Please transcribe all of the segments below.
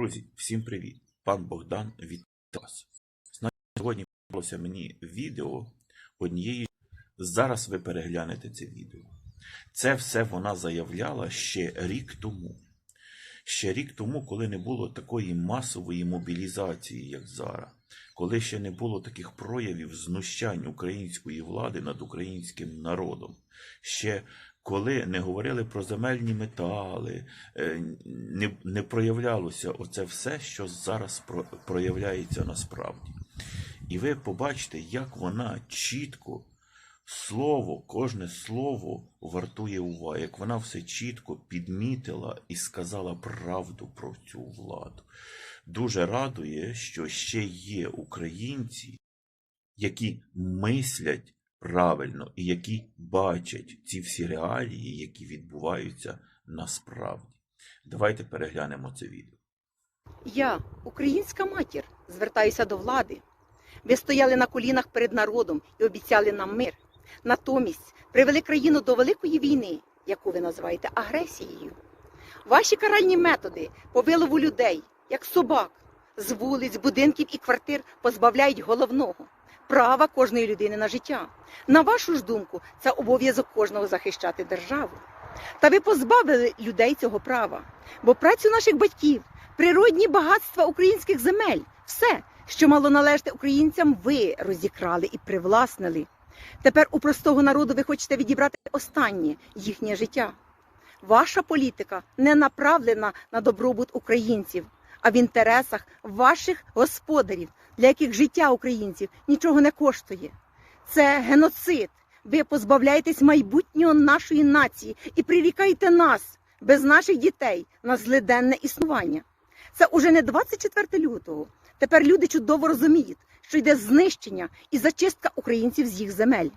Друзі, всім привіт! Пан Богдан від вас. Сьогодні попалося мені відео однієї. Зараз ви переглянете це відео. Це все вона заявляла ще рік тому. Ще рік тому, коли не було такої масової мобілізації, як зараз, коли ще не було таких проявів знущань української влади над українським народом, ще коли не говорили про земельні метали, е, не, не проявлялося оце все, що зараз про- проявляється насправді. І ви побачите, як вона чітко, слово, кожне слово вартує уваги, як вона все чітко підмітила і сказала правду про цю владу. Дуже радує, що ще є українці, які мислять правильно і які бачать ці всі реалії, які відбуваються насправді. Давайте переглянемо це відео. Я, українська матір, звертаюся до влади. Ви стояли на колінах перед народом і обіцяли нам мир. Натомість привели країну до великої війни, яку ви називаєте агресією. Ваші каральні методи по вилову людей, як собак, з вулиць, будинків і квартир позбавляють головного права кожної людини на життя. На вашу ж думку, це обов'язок кожного захищати державу. Та ви позбавили людей цього права, бо працю наших батьків, природні багатства українських земель, все, що мало належати українцям, ви розікрали і привласнили. Тепер у простого народу ви хочете відібрати останнє їхнє життя. Ваша політика не направлена на добробут українців, а в інтересах ваших господарів, для яких життя українців нічого не коштує. Це геноцид. Ви позбавляєтесь майбутнього нашої нації і прирікаєте нас без наших дітей на злиденне існування. Це уже не 24 лютого. Тепер люди чудово розуміють, що йде знищення і зачистка українців з їх земель.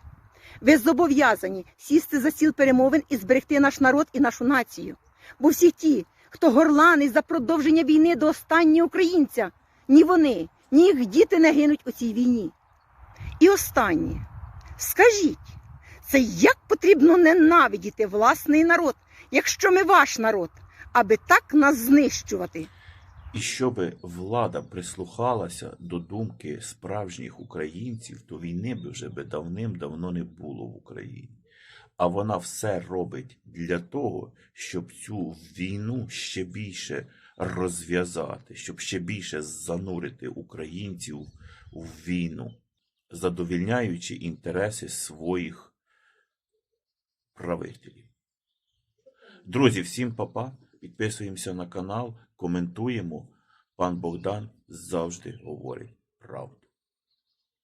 Ви зобов'язані сісти за стіл перемовин і зберегти наш народ і нашу націю. Бо всі ті, хто горланить за продовження війни до останнього українця, ні вони, ні їх діти не гинуть у цій війні. І останнє. Скажіть, це як потрібно ненавидіти власний народ, якщо ми ваш народ, аби так нас знищувати? І щоб влада прислухалася до думки справжніх українців, то війни би вже давним-давно не було в Україні. А вона все робить для того, щоб цю війну ще більше розв'язати, щоб ще більше занурити українців в війну, задовільняючи інтереси своїх правителів. Друзі, всім папа. Підписуємося на канал, коментуємо. Пан Богдан завжди говорить